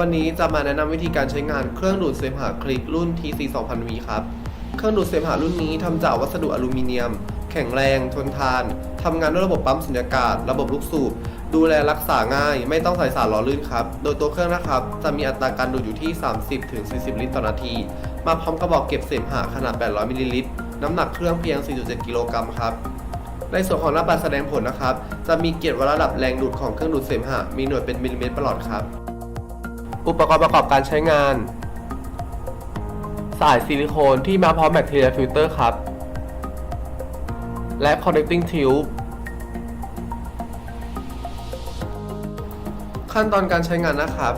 วันนี้จะมาแนะนำวิธีการใช้งานเครื่องดูดเสมหะคลิกรุ่น TC 2000V ครับ เครื่องดูดเสมหะรุ่นนี้ทำจากวัสดุอลูมิเนียม แข็งแรง ทนทาน ทำงานด้วยระบบปั๊มสุญญากาศ ระบบลูกสูบ ดูแลรักษาง่าย ไม่ต้องใส่สารหล่อลื่นครับ โดยตัวเครื่องนะครับ จะมีอัตราการดูดอยู่ที่ 30-40 ลิตรต่อนาที มาพร้อมกระบอกเก็บเสมหะขนาด 800 มิลลิลิตร น้ำหนักเครื่องเพียง 4.7 กิโลกรัมครับในส่วนของหน้าปัดแสดงผลนะครับ จะมีเกียรติวัดระดับแรงดูดของเครื่องดูดเสมหะ มีหน่วยเป็นมิลลิเมตรประหลอดครับ อุปกรณ์ประกอบการใช้งาน สายซิลิโคนที่มาพร้อมแบคทีเรียฟิลเตอร์ครับ และ connecting tube ขั้นตอนการใช้งานนะครับ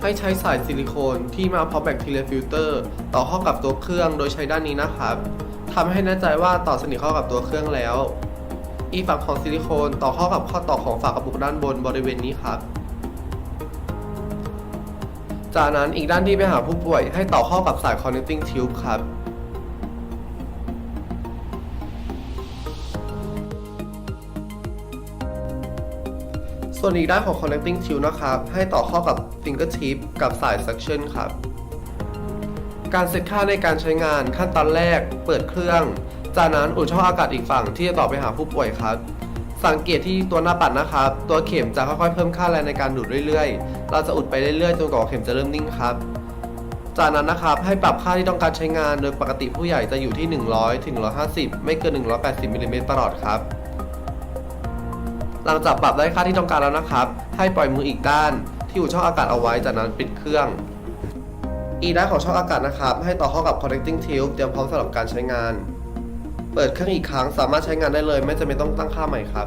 ให้ใช้สายซิลิโคนที่มาพร้อมแบคทีเรียฟิลเตอร์ต่อเข้ากับตัวเครื่องโดยใช้ด้านนี้นะครับทำให้แน่ใจว่าต่อสนิทเข้ากับตัวเครื่องแล้ว อีกฝั่งของซิลิโคนต่อเข้ากับข้อต่อของฝากระปุกด้านบนบริเวณนี้ครับ จากนั้นอีกด้านที่ไปหาผู้ป่วย ให้ต่อเข้ากับสาย connecting tube ครับ ส่วนอีกด้านของ connecting tube นะครับ ให้ต่อเข้ากับ fingertip กับสาย suction ครับ การเซตค่าในการใช้งานขั้นตอนแรก เปิดเครื่อง จากนั้นอุดช่องอากาศอีกฝั่งที่จะต่อไปหาผู้ป่วยครับ สังเกตที่ตัวหน้าปัดนะครับ ตัวเข็มจะค่อยๆเพิ่มค่าแรงในการดูดเรื่อยๆ เราจะอุดไปเรื่อยๆจนกว่าเข็มจะเริ่มนิ่งครับจากนั้นนะครับให้ปรับค่าที่ต้องการใช้งานโดยปกติผู้ใหญ่จะอยู่ที่ 100ถึง150 ไม่เกิน 180มิลลิเมตรตลอดครับ หลังจากปรับได้ค่าที่ต้องการแล้วนะครับ ให้ปล่อยมืออีกด้าน ที่อยู่ช่องอากาศเอาไว้จากนั้นปิดเครื่อง อีกด้านของช่องอากาศนะครับ ให้ต่อเข้ากับ connecting tube เตรียมพร้อมสำหรับการใช้งาน เปิดเครื่องอีกครั้งสามารถใช้งานได้เลย ไม่จำเป็นต้องตั้งค่าใหม่ครับ